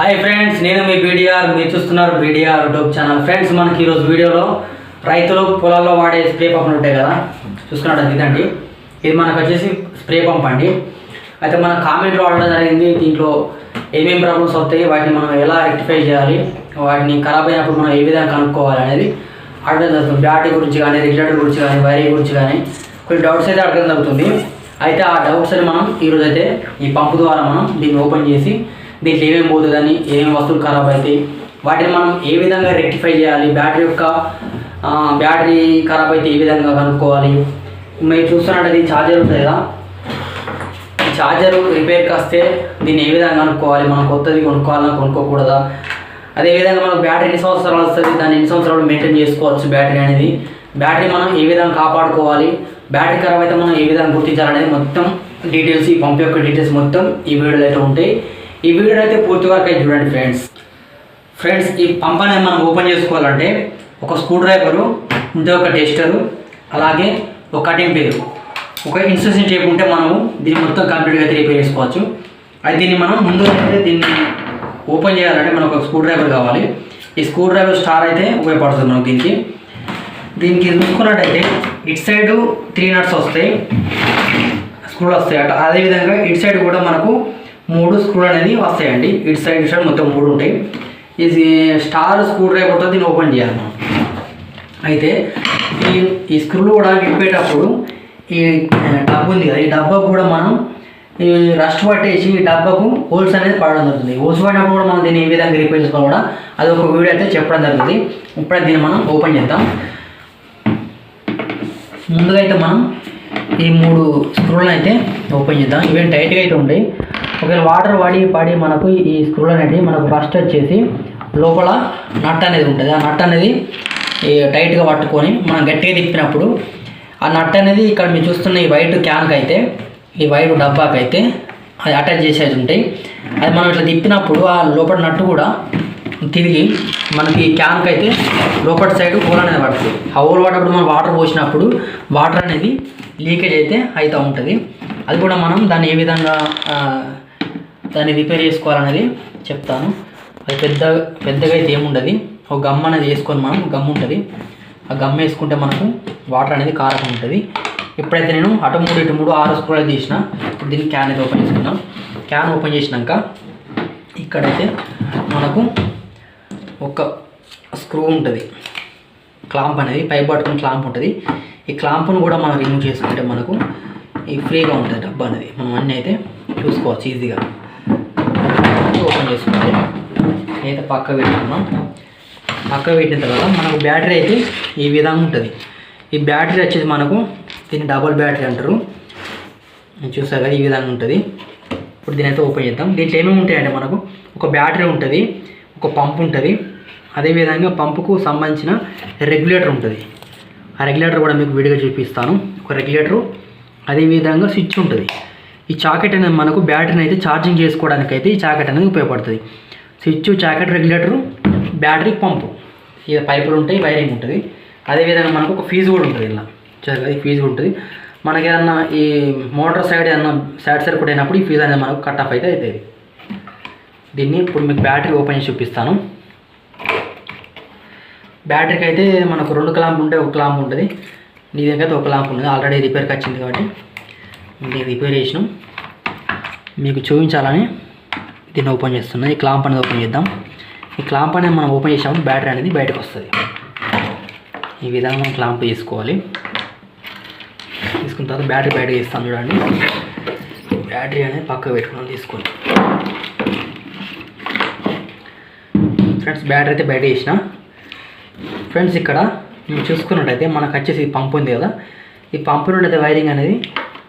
Hi friends నేను మీ బీడిఆర్ మీరు చూస్తున్నారు బీడీఆర్ యూట్యూబ్ ఛానల్ ఫ్రెండ్స్ మనకి ఈరోజు వీడియోలో రైతులు పొలాల్లో వాడే స్ప్రే పంపులు ఉంటాయి కదా? చూసుకున్నాడు ఇదండి. ఇది మనకు వచ్చేసి స్ప్రే పంప్ అండి. అయితే మన కామెంట్లో వాడడం జరిగింది దీంట్లో ఏమేమి ప్రాబ్లమ్స్ వస్తాయి వాటిని మనం ఎలా రెక్టిఫై చేయాలి వాటిని ఖరాబ్ అయినప్పుడు మనం ఏ విధంగా కనుక్కోవాలి అనేది అడగడం జరుగుతుంది. బ్యాటరీ గురించి కానీ రెగ్యులేటర్ గురించి కానీ వైరీ గురించి కానీ కొన్ని డౌట్స్ అయితే అడగడం జరుగుతుంది. అయితే ఆ డౌట్స్ అని మనం ఈరోజు అయితే ఈ పంపు ద్వారా మనం దీన్ని ఓపెన్ చేసి దీంట్లో ఏమేమి పోతుందని ఏమేమి వస్తువులు ఖరాబ్ అవుతాయి వాటిని మనం ఏ విధంగా రెక్టిఫై చేయాలి బ్యాటరీ యొక్క బ్యాటరీ ఖరాబ్ అయితే ఏ విధంగా కనుక్కోవాలి. మీరు చూస్తున్నట్టు ఇది ఛార్జర్ ఉంటుంది కదా ఛార్జర్ రిపేర్కి వస్తే దీన్ని ఏ విధంగా కనుక్కోవాలి మనం కొత్తది కొనుక్కోవాలని కొనుక్కోకూడదా? అదేవిధంగా మనకు బ్యాటరీ ఎన్ని సంవత్సరాలు వస్తుంది దాన్ని ఎన్ని సంవత్సరాలు మెయింటైన్ చేసుకోవచ్చు బ్యాటరీ అనేది. బ్యాటరీ మనం ఏ విధంగా కాపాడుకోవాలి బ్యాటరీ ఖరాబ్ అయితే మనం ఏ విధంగా గుర్తించాలనేది మొత్తం డీటెయిల్స్ ఈ పంప్ యొక్క డీటెయిల్స్ మొత్తం ఈ వీడియోలో అయితే ఉంటాయి. ఈ వీడియో అయితే పూర్తి వరకు అయితే చూడండి ఫ్రెండ్స్. ఫ్రెండ్స్ ఈ పంపని మనం ఓపెన్ చేసుకోవాలంటే ఒక స్క్రూ డ్రైవరు ఇంతే ఒక టెస్టరు అలాగే ఒక కటింగ్ పేరు ఒక ఇన్స్ట్రక్షన్ టేప్ ఉంటే మనము దీన్ని మొత్తం కంప్లీట్గా అయితే రిపేర్ చేసుకోవచ్చు. అయితే దీన్ని మనం ముందు అయితే దీన్ని ఓపెన్ చేయాలంటే మనకు ఒక స్క్రూ డ్రైవర్ కావాలి. ఈ స్క్రూ డ్రైవర్ స్టార్ అయితే ఉపయోగపడుతుంది మనకు దీనికి. దీనికి చూసుకున్నట్టయితే ఇటు సైడ్ త్రీ నట్స్ వస్తాయి. స్క్రూలు వస్తాయి అట. అదేవిధంగా ఇటు సైడ్ కూడా మనకు మూడు స్క్రూలు అనేది వస్తాయండి. ఇటు సైడ్ ఇటు సైడ్ మొత్తం మూడు ఉంటాయి. ఇది స్టార్ స్క్రూ డ్రైవర్తో దీన్ని ఓపెన్ చేయాలి మనం. అయితే ఈ ఈ స్క్రూలు కూడా విప్పేటప్పుడు ఈ డబ్బు ఉంది కదా ఈ డబ్బాకు కూడా మనం ఈ రస్ట్ పట్టేసి ఈ డబ్బాకు హోల్స్ అనేది పడడం జరుగుతుంది. హోల్స్ పడినప్పుడు కూడా మనం దీన్ని ఏ విధంగా రిపేర్ చేసుకోవాలి కూడా అది ఒక వీడియో అయితే చెప్పడం జరుగుతుంది. ఇప్పుడే దీన్ని మనం ఓపెన్ చేద్దాం. ముందుగా అయితే మనం ఈ మూడు స్క్రూలను అయితే ఓపెన్ చేద్దాం. ఇవేం టైట్గా అయితే ఉంటాయి ఒకవేళ వాటర్ పడి పడి మనకు ఈ స్క్రూలు అనేది మనకు ఫస్ట్ వచ్చేసి లోపల నట్ అనేది ఉంటుంది. ఆ నట్ అనేది టైట్గా పట్టుకొని మనం గట్టిగా తిప్పినప్పుడు ఆ నట్ అనేది ఇక్కడ మీరు చూస్తున్న ఈ వైట్ క్యాన్కి అయితే ఈ వైట్ డబ్బాకి అయితే అది అటాచ్ చేసేది ఉంటాయి. అది మనం ఇట్లా తిప్పినప్పుడు ఆ లోపల నట్టు కూడా తిరిగి మనకి క్యాన్కి అయితే లోపల సైడ్ హోల్ అనేది పడుతుంది. ఆ హోల్ పడేటప్పుడు మనం వాటర్ పోసినప్పుడు వాటర్ అనేది లీకేజ్ అయితే అవుతూ ఉంటుంది. అది కూడా మనం దాన్ని ఏ విధంగా దాన్ని రిపేర్ చేసుకోవాలనేది చెప్తాను. అది పెద్ద పెద్దగా అయితే ఏముండదు. ఒక గమ్ అనేది వేసుకొని మనం గమ్ ఉంటుంది. ఆ గమ్ వేసుకుంటే మనకు వాటర్ అనేది కారకం ఉంటుంది. ఎప్పుడైతే నేను అటు మూడు ఇటు మూడు ఆరు స్క్రూలు తీసిన ఇప్పుడు దీన్ని క్యాన్ అయితే ఓపెన్ చేసుకున్నాం క్యాన్ ఓపెన్ చేసినాక ఇక్కడైతే మనకు ఒక స్క్రూ ఉంటుంది. క్లాంప్ అనేది పై పట్టుకుని క్లాంప్ ఉంటుంది. ఈ క్లాంప్ను కూడా మనం రిమూవ్ చేసుకుంటే మనకు ఈ ఫ్రీగా ఉంటుంది డబ్బా అనేది. మనం అన్నీ అయితే చూసుకోవచ్చు ఈజీగా ఓపెన్ చేసుకోవాలి అయితే పక్క పెట్టుకున్నాం. పక్క పెట్టిన తర్వాత మనకు బ్యాటరీ అయితే ఈ విధంగా ఉంటుంది. ఈ బ్యాటరీ వచ్చేసి మనకు దీన్ని డబల్ బ్యాటరీ అంటారు. చూసారు కదా ఈ విధంగా ఉంటుంది. ఇప్పుడు దీని అయితే ఓపెన్ చేద్దాం. దీంట్లో ఏమేమి ఉంటాయంటే మనకు ఒక బ్యాటరీ ఉంటుంది ఒక పంప్ ఉంటుంది. అదేవిధంగా పంపుకు సంబంధించిన రెగ్యులేటర్ ఉంటుంది. ఆ రెగ్యులేటర్ కూడా మీకు విడిగా చూపిస్తాను. ఒక రెగ్యులేటరు అదేవిధంగా స్విచ్ ఉంటుంది. ఈ చాకెట్ అనేది మనకు బ్యాటరీని అయితే ఛార్జింగ్ చేసుకోవడానికి అయితే ఈ చాకెట్ అనేది ఉపయోగపడుతుంది. స్విచ్ చాకెట్ రెగ్యులేటరు బ్యాటరీ పంపు ఇక పైపులు ఉంటాయి వైరింగ్ ఉంటుంది. అదేవిధంగా మనకు ఒక ఫీజు కూడా ఉంటుంది ఇలా చూసారు ఫీజు ఉంటుంది. మనకి ఏదన్నా ఈ మోటార్ సైడ్ ఏదన్నా సైడ్ సర్క్యూట్ అయినప్పుడు ఈ ఫీజు అనేది మనకు కట్ ఆఫ్ అయితే అవుతుంది. దీన్ని ఇప్పుడు మీకు బ్యాటరీ ఓపెన్ చేసి చూపిస్తాను. బ్యాటరీకి అయితే మనకు రెండు క్లాంప్ ఉంటే ఒక క్లాంప్ ఉంటుంది. నీ దగ్గర అయితే ఒక క్లాంప్ ఉంది. ఆల్రెడీ రిపేర్కి వచ్చింది కాబట్టి. నేను రిపేర్ చేసినాం. మీకు చూపించాలని దీన్ని ఓపెన్ చేస్తున్నా. ఈ క్లాంప్ అనేది ఓపెన్ చేద్దాం. ఈ క్లాంప్ అనేది మనం ఓపెన్ చేసినప్పుడు బ్యాటరీ అనేది బయటకు వస్తుంది. ఈ విధంగా మనం క్లాంప్ తీసుకోవాలి. తీసుకున్న తర్వాత బ్యాటరీ బయటకు తీస్తాం చూడండి. బ్యాటరీ అనేది పక్కకు పెట్టుకున్నాం తీసుకొని. ఫ్రెండ్స్ బ్యాటరీ అయితే బయట వేసిన. ఫ్రెండ్స్ ఇక్కడ మేము చూసుకున్నట్టయితే మనకు వచ్చేసి ఈ ఉంది కదా. ఈ పంపు నుండి అయితే వైరింగ్ అనేది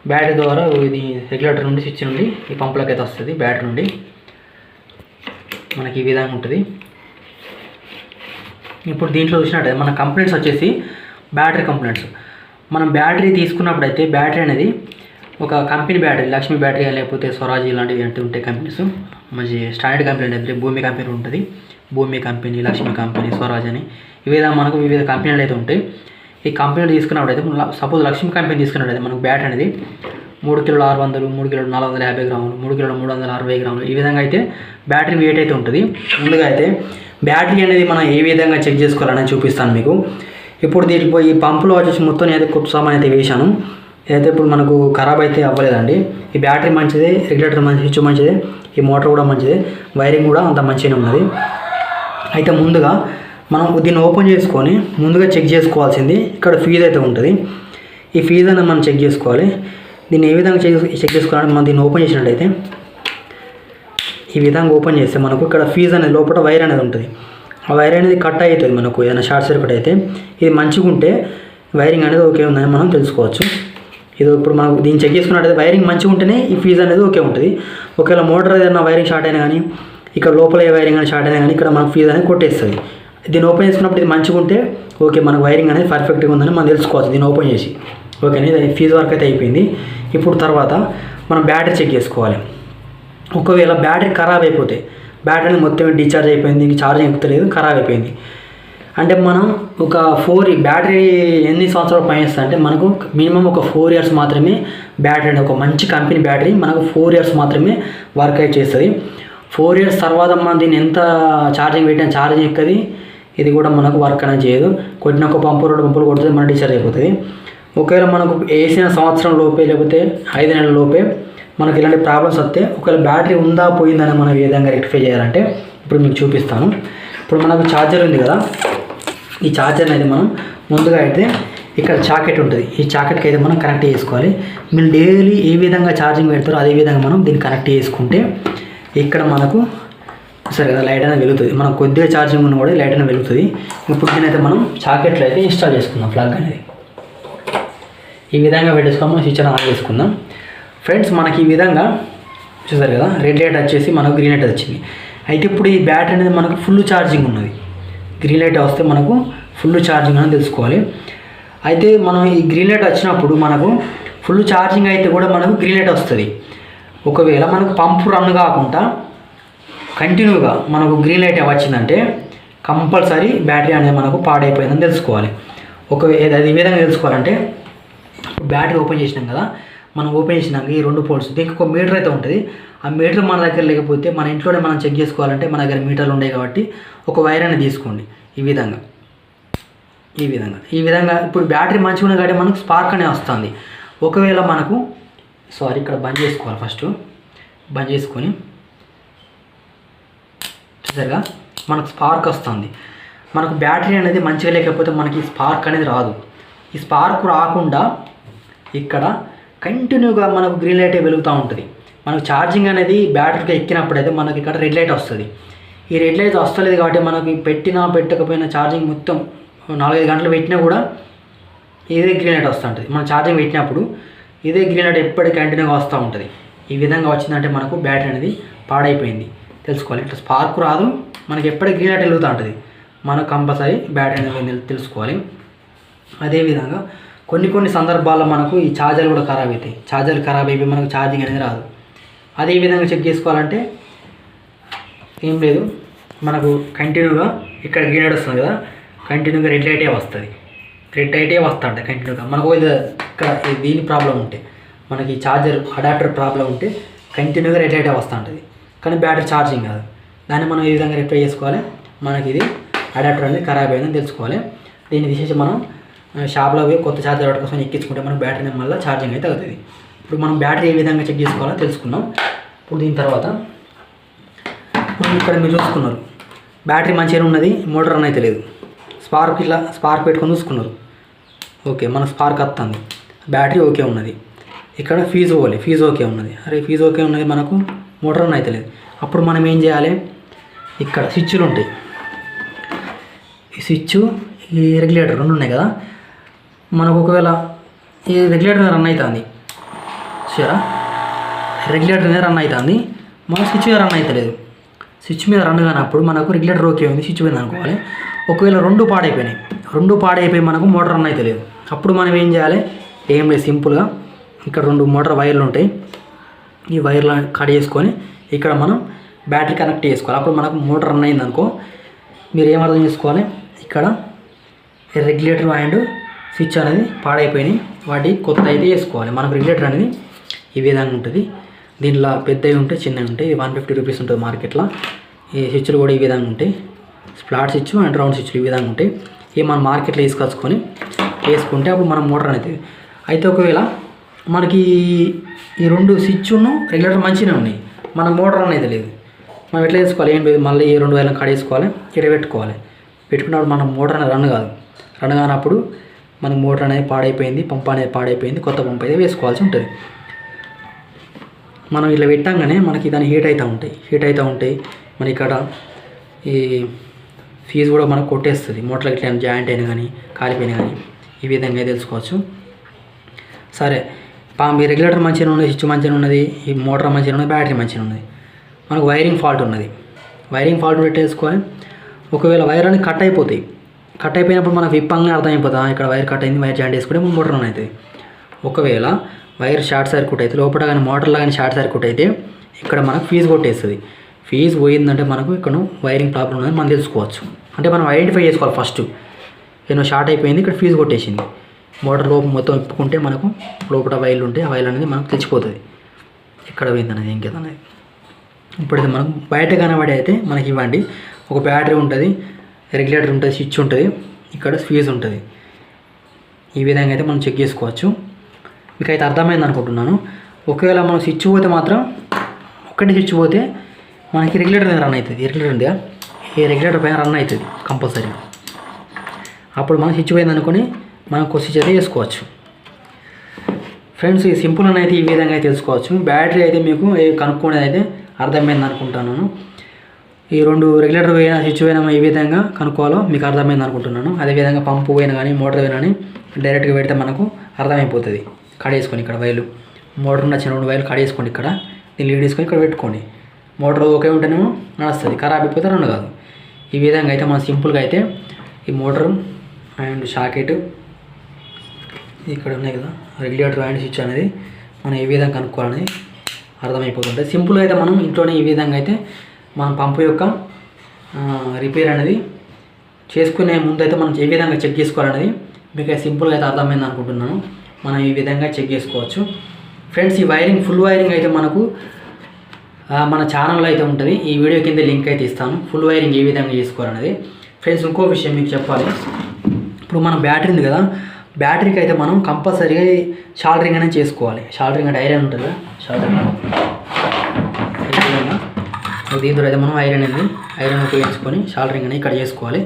బ్యాటరీ ద్వారా ఇది రెగ్యులేటర్ నుండి స్విచ్ నుండి ఈ పంపులోకి అయితే వస్తుంది బ్యాటరీ నుండి. మనకి ఈ విధంగా ఉంటుంది. ఇప్పుడు దీంట్లో చూసినట్టయితే మన కంప్లైంట్స్ వచ్చేసి బ్యాటరీ కంప్లైంట్స్. మనం బ్యాటరీ తీసుకున్నప్పుడైతే బ్యాటరీ అనేది ఒక కంపెనీ బ్యాటరీ లక్ష్మీ బ్యాటరీ లేకపోతే స్వరాజ్ ఇలాంటివి అంటే ఉంటాయి కంపెనీస్. మంచి స్టాండర్డ్ కంపెనీ అయితే భూమి కంపెనీ ఉంటుంది. భూమి కంపెనీ లక్ష్మీ కంపెనీ స్వరాజ్ అని. ఈ విధంగా మనకు వివిధ కంపెనీలు అయితే ఉంటాయి. ఈ కంపెనీలు తీసుకున్నప్పుడైతే సపోజ్ లక్ష్మీ కంపెనీ తీసుకున్నట్టయితే మనకు బ్యాటరీ అనేది మూడు కిలోలు ఆరు వందలు మూడు కిలోలు నాలుగు వందల యాభై గ్రాములు మూడు కిలోలు మూడు వందల అరవై గ్రాములు ఈ విధంగా అయితే బ్యాటరీ వెయిట్ అయితే ఉంటుంది. ముందుగా అయితే బ్యాటరీ అనేది మనం ఏ విధంగా చెక్ చేసుకోవాలని చూపిస్తాను మీకు. ఇప్పుడు దీనికి ఈ పంపులో వచ్చేసి మొత్తం నేను అయితే కొత్త సామాన్ అయితే వేశాను. అయితే ఇప్పుడు మనకు ఖరాబ్ అయితే అవ్వలేదండి. ఈ బ్యాటరీ మంచిదే రెగ్యులేటర్ మంచి స్విచ్ మంచిదే ఈ మోటార్ కూడా మంచిదే వైరింగ్ కూడా అంత మంచిగానే ఉన్నది. అయితే ముందుగా మనం దీన్ని ఓపెన్ చేసుకొని ముందుగా చెక్ చేసుకోవాల్సింది ఇక్కడ ఫీజు అయితే ఉంటుంది. ఈ ఫీజు అనేది మనం చెక్ చేసుకోవాలి. దీన్ని ఏ విధంగా చెక్ చెక్ చేసుకోవాలంటే మనం దీన్ని ఓపెన్ చేసినట్టయితే ఈ విధంగా ఓపెన్ చేస్తే మనకు ఇక్కడ ఫీజు అనేది లోపల వైర్ అనేది ఉంటుంది. ఆ వైర్ అనేది కట్ అవుతుంది మనకు ఏదైనా షార్ట్ సర్క్యూట్ అయితే. ఇది మంచిగా ఉంటే వైరింగ్ అనేది ఓకే ఉందని మనం తెలుసుకోవచ్చు. ఇది ఇప్పుడు మనం దీన్ని చెక్ చేసుకున్నట్టయితే వైరింగ్ మంచిగా ఉంటేనే ఈ ఫీజు అనేది ఓకే ఉంటుంది. ఒకవేళ మోటార్ ఏదైనా వైరింగ్ షార్ట్ అయినా కానీ ఇక్కడ లోపల ఏ వైరింగ్ అనేది షార్ట్ అయినా కానీ ఇక్కడ మనకు ఫీజు అనేది కొట్టేస్తుంది. దీన్ని ఓపెన్ చేసుకున్నప్పుడు ఇది మంచిగా ఉంటే ఓకే మనకు వైరింగ్ అనేది పర్ఫెక్ట్గా ఉందని మనం తెలుసుకోవచ్చు దీన్ని ఓపెన్ చేసి. ఓకేనా? ఇది ఫీజు వర్క్ అయితే అయిపోయింది. ఇప్పుడు తర్వాత మనం బ్యాటరీ చెక్ చేసుకోవాలి. ఒకవేళ బ్యాటరీ ఖరాబ్ అయిపోతే బ్యాటరీ మొత్తం డిశ్చార్జ్ అయిపోయింది ఇంక ఛార్జింగ్ ఎక్కుతలేదు ఖరాబ్ అయిపోయింది. అంటే మనం ఒక ఫోర్ బ్యాటరీ ఎన్ని సంవత్సరాలు పనిచేస్తుంది అంటే మనకు మినిమం ఒక ఫోర్ ఇయర్స్ మాత్రమే బ్యాటరీ అంటే ఒక మంచి కంపెనీ బ్యాటరీ మనకు ఫోర్ ఇయర్స్ మాత్రమే వర్క్ అయితే చేస్తుంది. ఫోర్ ఇయర్స్ తర్వాత మనం దీన్ని ఎంత ఛార్జింగ్ పెట్టినా ఛార్జింగ్ ఎక్కది? ఇది కూడా మనకు వర్క్ అనేది చేయదు. కొట్టిన ఒక పంపు రెండు పంపులు కొడితే మన డిశ్చార్జ్ అయిపోతుంది. ఒకవేళ మనకు వేసిన సంవత్సరం లోపే లేకపోతే ఐదు నెలల లోపే మనకి ఇలాంటి ప్రాబ్లమ్స్ వస్తే ఒకవేళ బ్యాటరీ ఉందా పోయిందని మనం ఏ విధంగా రెక్టిఫై చేయాలంటే ఇప్పుడు మీకు చూపిస్తాను. ఇప్పుడు మనకు ఛార్జర్ ఉంది కదా ఈ ఛార్జర్ అనేది మనం ముందుగా అయితే ఇక్కడ చాకెట్ ఉంటుంది. ఈ చాకెట్కి అయితే మనం కనెక్ట్ చేసుకోవాలి. మీరు డైలీ ఏ విధంగా ఛార్జింగ్ పెడతారో అదే విధంగా మనం దీన్ని కనెక్ట్ చేసుకుంటే ఇక్కడ మనకు సరే కదా లైట్ అనేది వెలుగుతుంది. మనం కొద్దిగా ఛార్జింగ్ ఉన్న కూడా లైట్ అనేది వెలుగుతుంది. ఇప్పుడు దీనైతే మనం చాకెట్లో అయితే ఇన్స్టాల్ చేసుకుందాం ప్లగ్ అనేది. ఈ విధంగా పెట్టేసుకోమని స్విచ్ ఆన్ చేసుకుందాం. ఫ్రెండ్స్ మనకి ఈ విధంగా చూసారు కదా రెడ్ లైట్ వచ్చేసి మనకు గ్రీన్ లైట్ వచ్చింది. అయితే ఇప్పుడు ఈ బ్యాటరీ అనేది మనకు ఫుల్ ఛార్జింగ్ ఉన్నది. గ్రీన్ లైట్ వస్తే మనకు ఫుల్ ఛార్జింగ్ అని తెలుసుకోవాలి. అయితే మనం ఈ గ్రీన్ లైట్ వచ్చినప్పుడు మనకు ఫుల్ ఛార్జింగ్ అయితే కూడా మనకు గ్రీన్ లైట్ వస్తుంది. ఒకవేళ మనకు పంపు రన్ కాకుండా కంటిన్యూగా మనకు గ్రీన్ లైట్ వచ్చిందంటే కంపల్సరీ బ్యాటరీ అనేది మనకు పాడైపోయిందని తెలుసుకోవాలి. ఒక అది ఏ విధంగా తెలుసుకోవాలంటే బ్యాటరీ ఓపెన్ చేసినాం కదా మనం ఓపెన్ చేసినాక ఈ రెండు పోల్స్ దీనికి ఒక మీటర్ అయితే ఉంటుంది. ఆ మీటర్ మన దగ్గర లేకపోతే మన ఇంట్లోనే మనం చెక్ చేసుకోవాలంటే మన దగ్గర మీటర్లు ఉన్నాయి కాబట్టి ఒక వైర్ అనేది తీసుకోండి. ఈ విధంగా. ఈ విధంగా. ఈ విధంగా ఇప్పుడు బ్యాటరీ మంచిగా ఉన్న కాబట్టి మనకు స్పార్క్ అనేది వస్తుంది. ఒకవేళ మనకు సారీ ఇక్కడ బంద్ చేసుకోవాలి ఫస్ట్. బంద్ చేసుకొని వచ్చేసరిగా మనకు స్పార్క్ వస్తుంది. మనకు బ్యాటరీ అనేది మంచిగా లేకపోతే మనకి స్పార్క్ అనేది రాదు. ఈ స్పార్క్ రాకుండా ఇక్కడ కంటిన్యూగా మనకు గ్రీన్ లైట్ వెలుగుతూ ఉంటుంది. మనకు ఛార్జింగ్ అనేది బ్యాటరీకి ఎక్కినప్పుడైతే మనకి ఇక్కడ రెడ్ లైట్ వస్తుంది. ఈ రెడ్ లైట్ వస్తలేదు కాబట్టి మనకి పెట్టినా పెట్టకపోయినా ఛార్జింగ్ మొత్తం నాలుగైదు గంటలు పెట్టినా కూడా ఇదే గ్రీన్ లైట్ వస్తుంటుంది మనం ఛార్జింగ్ పెట్టినప్పుడు ఇదే గ్రీన్ లైట్ ఎప్పటికీ కంటిన్యూగా వస్తూ ఉంటుంది. ఈ విధంగా వచ్చిందంటే మనకు బ్యాటరీ అనేది పాడైపోయింది. తెలుసుకోవాలి. ఇట్లా స్పార్క్ రాదు. మనకి ఎప్పటికీ గ్రీన్ లైట్ వెలుగుతూ ఉంటుంది. మనకు కంపల్సరీ బ్యాటరీ అనేది తెలుసుకోవాలి. అదేవిధంగా కొన్ని కొన్ని సందర్భాల్లో మనకు ఈ ఛార్జర్ కూడా ఖరాబ్ అవుతాయి ఛార్జర్ ఖరాబ్ అయిపోయి మనకు ఛార్జింగ్ అనేది రాదు. అదేవిధంగా చెక్ చేసుకోవాలంటే ఏం లేదు. మనకు కంటిన్యూగా ఇక్కడ గ్రీన్ లైట్ వస్తుంది కదా. కంటిన్యూగా రెడ్ లైటే వస్తుంది. రెడ్ లైటే వస్తుంటాయి కంటిన్యూగా మనకు ఇది ఇక్కడ దీని ప్రాబ్లం ఉంటే మనకి ఛార్జర్ అడాప్టర్ ప్రాబ్లం ఉంటే కంటిన్యూగా రెడ్ లైటే వస్తుంటుంది కానీ బ్యాటరీ ఛార్జింగ్ కాదు. దాన్ని మనం ఈ విధంగా రిప్లై చేసుకోవాలి? మనకి ఇది అడాప్టర్ అనేది ఖరాబ్ అయిందని తెలుసుకోవాలి. దీన్ని తీసేసి మనం షాప్లో పోయి కొత్త ఛార్జర్ కోసం ఎక్కించుకుంటే మనకు బ్యాటరీ మళ్ళీ ఛార్జింగ్ అయితే అవుతుంది. ఇప్పుడు మనం బ్యాటరీ ఏ విధంగా చెక్ చేసుకోవాలో తెలుసుకున్నాం ఇప్పుడు దీని తర్వాత ఇప్పుడు ఇక్కడ మీరు చూసుకున్నారు. బ్యాటరీ మంచిగా ఉన్నది మోటార్ రన్ అయితే లేదు. స్పార్క్ ఇట్లా స్పార్క్ పెట్టుకొని చూసుకున్నారు. ఓకే మన స్పార్క్ వస్తుంది. బ్యాటరీ ఓకే ఉన్నది. ఇక్కడ ఫీజు పోలే ఫీజు ఓకే ఉన్నది. అరే ఫీజు ఓకే ఉన్నది మనకు? మోటార్ రన్ అవుతలేదు అప్పుడు మనం ఏం చేయాలి? ఇక్కడ స్విచ్లు ఉంటాయి. ఈ స్విచ్ ఈ రెగ్యులేటర్ రెండు ఉన్నాయి కదా? మనకు ఒకవేళ ఈ రెగ్యులేటర్ రన్ అవుతుంది చూసారా? రెగ్యులేటర్ మీద రన్ అవుతుంది మన స్విచ్ మీద రన్ అవుతలేదు స్విచ్ మీద రన్ కానప్పుడు మనకు రెగ్యులేటర్ ఓకే ఉంది స్విచ్ మీద అనుకోవాలి. ఒకవేళ రెండు పాడైపోయినాయి. రెండు పాడైపోయి మనకు మోటార్ రన్ అవుతలేదు అప్పుడు మనం ఏం చేయాలి? ఏం లేదు సింపుల్గా ఇక్కడ రెండు మోటార్ వైర్లు ఉంటాయి. ఈ వైర్లు కట్ చేసుకొని ఇక్కడ మనం బ్యాటరీ కనెక్ట్ చేసుకోవాలి. అప్పుడు మనకు మోటార్ రన్ అయింది అనుకో మీరు ఏం అర్థం చేసుకోవాలి? ఇక్కడ రెగ్యులేటర్ అండ్ స్విచ్ అనేది పాడైపోయినాయి. వాటి కొత్త అయితే వేసుకోవాలి. మనకు రెగ్యులేటర్ అనేది ఈ విధంగా ఉంటుంది. దీంట్లో పెద్దవి ఉంటాయి చిన్నవి ఉంటాయి. వన్ ఫిఫ్టీ రూపీస్ ఉంటుంది మార్కెట్లో. ఈ స్విచ్లు కూడా ఈ విధంగా ఉంటాయి. ఫ్లాట్ స్విచ్ అండ్ రౌండ్ స్విచ్లు ఈ విధంగా ఉంటాయి. ఇవి మనం మార్కెట్లో తీసుకొచ్చుకొని వేసుకుంటే అప్పుడు మనం మోటార్ అనేది అయితే ఒకవేళ మనకి ఈ రెండు స్విచ్ను రెగ్యులేటర్ మంచిగానే ఉన్నాయి. మన మోటార్ అనేది లేదు. మనం ఎట్లా వేసుకోవాలి ఏం లేదు. మళ్ళీ ఈ రెండు వేల కాడ వేసుకోవాలి ఇక్కడ పెట్టుకోవాలి. పెట్టుకున్నప్పుడు మన మోటార్ అనేది రన్ కాదు. రన్ కానప్పుడు మన మోటార్ అనేది పాడైపోయింది. పంప్ అనేది పాడైపోయింది. కొత్త పంప్ అయితే వేసుకోవాల్సి ఉంటుంది. మనం ఇట్లా పెట్టంగానే మనకి దాని హీట్ అవుతూ ఉంటాయి. హీట్ అవుతూ ఉంటాయి. మన ఇక్కడ ఈ ఫీజు కూడా మనకు కొట్టేస్తుంది. మోటార్కి ఇట్లా జాయింట్ అయినా కానీ కాలిపోయినా కానీ ఈ విధంగా తెలుసుకోవచ్చు. సరే. మీ రెగ్యులేటర్ మంచిగా ఉన్నది స్విచ్ మంచిగా ఉన్నది ఈ మోటార్ మంచిగా ఉన్నది బ్యాటరీ మంచిగా ఉన్నది. మనకు వైరింగ్ ఫాల్ట్ ఉన్నది. వైరింగ్ ఫాల్ట్ పెట్టేసుకోవాలి ఒకవేళ వైర్ అనేది కట్ అయిపోతాయి. కట్ అయిపోయినప్పుడు మనకు విప్పంగా అర్థమైపోతా ఇక్కడ వైర్ కట్ అయింది వైర్ జాయింట్ వేసుకుంటే మోటార్ రన్ అవుతుంది. ఒకవేళ వైర్ షార్ట్ సర్క్యూట్ అయితే లోపల కానీ మోటార్లో కానీ షార్ట్ సర్క్యూట్ అయితే ఇక్కడ మనకు ఫీజు కొట్టేస్తుంది. ఫీజు పోయిందంటే మనకు ఇక్కడ వైరింగ్ ప్రాబ్లం ఉందని మనం తెలుసుకోవచ్చు. అంటే మనం ఐడెంటిఫై చేసుకోవాలి ఫస్ట్ ఏదో షార్ట్ అయిపోయింది ఇక్కడ ఫీజు కొట్టేసింది. మోటార్ లోపు మొత్తం ఇప్పుకుంటే మనకు లోపల వైర్లు ఉంటే ఆ వైర్లు అనేది మనకు తెచ్చిపోతుంది. ఎక్కడ పోయింది అనేది ఇంకేదో అనేది ఇప్పుడు అయితే మనం బయట కనబడి అయితే మనకి ఇవ్వండి. ఒక బ్యాటరీ ఉంటుంది రెగ్యులేటర్ ఉంటుంది స్విచ్ ఉంటుంది. ఇక్కడ స్వీజ్ ఉంటుంది. ఈ విధంగా అయితే మనం చెక్ చేసుకోవచ్చు. మీకు అయితే అర్థమైంది అనుకుంటున్నాను. ఒకవేళ మనం స్విచ్ పోతే మాత్రం ఒక్కటి స్విచ్ పోతే మనకి రెగ్యులేటర్ మీద రన్ అవుతుంది. రెగ్యులేటర్ ఉందిగా ఈ రెగ్యులేటర్ పైన రన్ అవుతుంది కంపల్సరీ. అప్పుడు మనం స్విచ్ పోయింది అనుకొని మనం క్వశ్చన్ అయితే వేసుకోవచ్చు. ఫ్రెండ్స్ ఈ సింపుల్ అని అయితే ఈ విధంగా అయితే తెలుసుకోవచ్చు. బ్యాటరీ అయితే మీకు ఏ కనుక్కునేది అయితే అర్థమైంది అనుకుంటున్నాను ఈ రెండు రెగ్యులేటర్ పోయిన స్విచ్ పోయినా ఏ విధంగా కనుక్కోవాలో మీకు అర్థమైంది అనుకుంటున్నాను. అదేవిధంగా పంపు పోయినా కానీ మోటార్ పోయినా కానీ డైరెక్ట్గా పెడితే మనకు అర్థమైపోతుంది. కడేసుకొని ఇక్కడ వైర్లు. మోటార్ చిన్న రెండు వైర్లు కడేసుకోండి ఇక్కడ. దీన్ని లీడ్ తీసుకొని ఇక్కడ పెట్టుకోండి. మోటార్ ఒకే ఉంటేనేమో నడుస్తుంది. ఖరాబ్ అయిపోతే రెండు కాదు. ఈ విధంగా అయితే మనం సింపుల్గా అయితే ఈ మోటార్ అండ్ షాకెట్ ఇక్కడ ఉన్నాయి కదా. రెగ్యులేటర్ అండ్ స్విచ్ అనేది మనం ఏ విధంగా కనుక్కోవాలని అర్థమైపోతుంది సింపుల్గా అయితే మనం ఇంట్లోనే ఈ విధంగా అయితే మన పంపు యొక్క రిపేర్ అనేది చేసుకునే ముందు అయితే మనం ఏ విధంగా చెక్ చేసుకోవాలనేది మీకు సింపుల్గా అయితే అర్థమైంది అనుకుంటున్నాను. మనం ఈ విధంగా చెక్ చేసుకోవచ్చు. ఫ్రెండ్స్ ఈ వైరింగ్ ఫుల్ వైరింగ్ అయితే మనకు మన ఛానల్లో అయితే ఉంటుంది. ఈ వీడియో కింద లింక్ అయితే ఇస్తాను. ఫుల్ వైరింగ్ ఏ విధంగా చేసుకోవాలనేది. ఫ్రెండ్స్ ఇంకో విషయం మీకు చెప్పాలి. ఇప్పుడు మన బ్యాటరీ ఉంది కదా. బ్యాటరీకి అయితే మనం కంపల్సరీగా షాల్డరింగ్ అనేది చేసుకోవాలి. షాల్డరింగ్ అంటే ఐరన్ ఉంటుంది కదా? షాల్డరింగ్ దీంతో అయితే మనం ఐరన్ అనేది ఐరన్ ఉపయోగించుకొని షాల్డరింగ్ అనేది ఇక్కడ చేసుకోవాలి.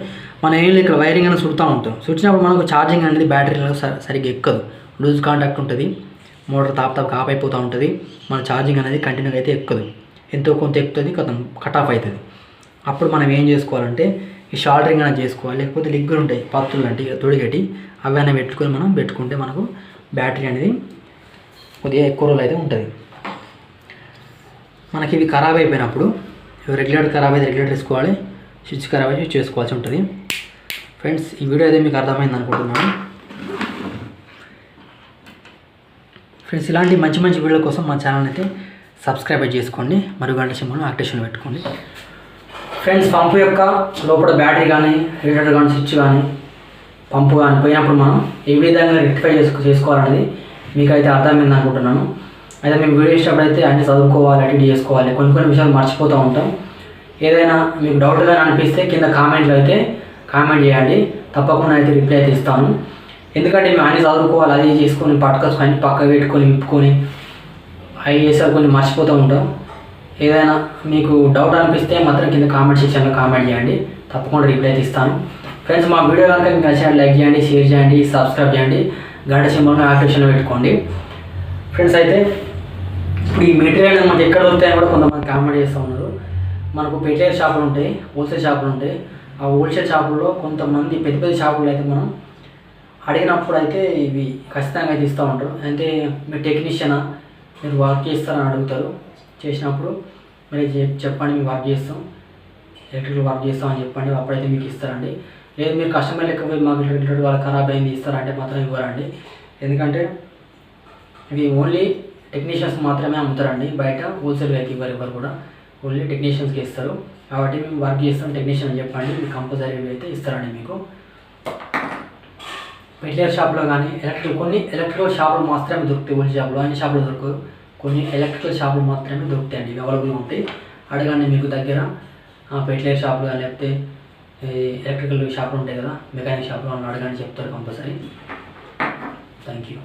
మనం ఏం లేదు ఇక్కడ వైరింగ్ అనేది చుడుతూ ఉంటాం చుట్టినప్పుడు మనకు ఛార్జింగ్ అనేది బ్యాటరీలో సరిగ్గా ఎక్కదు. లూజ్ కాంటాక్ట్ ఉంటుంది. మోటార్ తాప్ తాప్ ఆఫ్ అయిపోతూ ఉంటుంది. మన ఛార్జింగ్ అనేది కంటిన్యూగా అయితే ఎక్కదు. ఎంతో కొంత ఎక్కుతుంది కొంత కట్ ఆఫ్ అవుతుంది. అప్పుడు మనం ఏం చేసుకోవాలంటే ఈ షార్డింగ్ అయినా చేసుకోవాలి. లేకపోతే లిగ్గులు ఉంటాయి పత్తులు అంటే తొడిగట్టి అవి అయినా పెట్టుకొని మనం పెట్టుకుంటే మనకు బ్యాటరీ అనేది కొద్దిగా ఎక్కువ రోజులు అయితే ఉంటుంది. మనకి ఇవి ఖరాబ్ అయిపోయినప్పుడు ఇవి రెగ్యులేటర్ ఖరాబ్ అయితే రెగ్యులేటర్ వేసుకోవాలి స్విచ్ ఖరాబ్ అయితే స్విచ్ చేసుకోవాల్సి ఉంటుంది. ఫ్రెండ్స్ ఈ వీడియో అయితే మీకు అర్థమైంది అనుకుంటున్నాను. ఫ్రెండ్స్ ఇలాంటి మంచి మంచి వీడియోల కోసం మా ఛానల్ అయితే సబ్స్క్రైబ్ చేసుకోండి మరియు గంట సింబల్ యాక్టివేషన్ పెట్టుకోండి. ఫ్రెండ్స్ పంపు యొక్క లోపల బ్యాటరీ కానీ హీటర్ కానీ స్విచ్ కానీ పంపు కానీ పోయినప్పుడు మనం ఏ విధంగా రెక్టిఫై చేసుకో చేసుకోవాలనేది మీకైతే అర్థమైంది అనుకుంటున్నాను. అయితే మేము వీడియో అయితే అన్ని చదువుకోవాలి అటు చేసుకోవాలి కొన్ని కొన్ని విషయాలు మర్చిపోతూ ఉంటాం. ఏదైనా మీకు డౌట్గా అనిపిస్తే కింద కామెంట్లో అయితే కామెంట్ చేయండి. తప్పకుండా అయితే రిప్లై అయితే ఇస్తాను. ఎందుకంటే మేము అన్ని చదువుకోవాలి అది చేసుకొని పట్టుకొని పక్క పెట్టుకొని విప్పుకొని అవి చేసే కొన్ని మర్చిపోతూ ఉంటాం. ఏదైనా మీకు డౌట్ అనిపిస్తే మాత్రం కింద కామెంట్ సెక్షన్లో కామెంట్ చేయండి. తప్పకుండా రిప్లై ఇస్తాను ఫ్రెండ్స్ మా వీడియో కనుక మీకు నచ్చినట్టు లైక్ చేయండి షేర్ చేయండి సబ్స్క్రైబ్ చేయండి. గంట సింబల్ని యాక్టివేషన్లో పెట్టుకోండి. ఫ్రెండ్స్ అయితే ఇప్పుడు ఈ మెటీరియల్ మనకి ఎక్కడ దొరుకుతాయని కూడా కొంతమంది కామెంట్ చేస్తూ ఉన్నారు. మనకు పెట్లేర్ షాపులు ఉంటాయి హోల్సేల్ షాపులు ఉంటాయి. ఆ హోల్సేల్ షాపుల్లో కొంతమంది పెద్ద పెద్ద షాపులు అయితే మనం అడిగినప్పుడు అయితే ఇవి ఖచ్చితంగా అయితే ఇస్తూ ఉంటారు. అంటే మీరు టెక్నీషియనా మీరు వర్క్ చేస్తారని అడుగుతారు. చేసినప్పుడు మీరు చెప్- చెప్పండి మేము వర్క్ చేస్తాం. ఎలక్ట్రికల్ వర్క్ చేస్తాం అని చెప్పండి అప్పుడైతే మీకు ఇస్తారండి. లేదు మీరు కస్టమర్ లెక్క పోయి మాకు ఎలక్ట్రికల్ వాళ్ళు ఖరాబ్ అయింది ఇస్తారంటే మాత్రం ఇవ్వరండి. ఎందుకంటే ఇవి ఓన్లీ టెక్నీషియన్స్ మాత్రమే అమ్ముతారండి. బయట హోల్సేల్ అయితే ఇవ్వరు ఎవరు కూడా. ఓన్లీ టెక్నీషియన్స్కి ఇస్తారు. కాబట్టి మేము వర్క్ చేస్తాం టెక్నీషియన్ అని చెప్పండి. మీకు కంపల్సరీ అయితే ఇస్తారండి మీకు. మెటీరియల్ షాప్లో కానీ ఎలక్ట్రిక్ కొన్ని ఎలక్ట్రికల్ షాపులు మాత్రమే దొరుకుతాయి. ఓల్డ్ షాప్లో అన్ని షాపులు దొరకదు కొన్ని ఎలక్ట్రికల్ షాపులు మాత్రమే దొరుకుతాయండి. ఇవి అవైలబుల్గా ఉంటాయి. అడగండి మీకు దగ్గర. ఫెర్టిలైజర్ షాపులు కానీ లేకపోతే ఎలక్ట్రికల్ షాపులు ఉంటాయి కదా మెకానిక్ షాపులు వాళ్ళని అడగండి చెప్తారు కంపల్సరీ. Thank you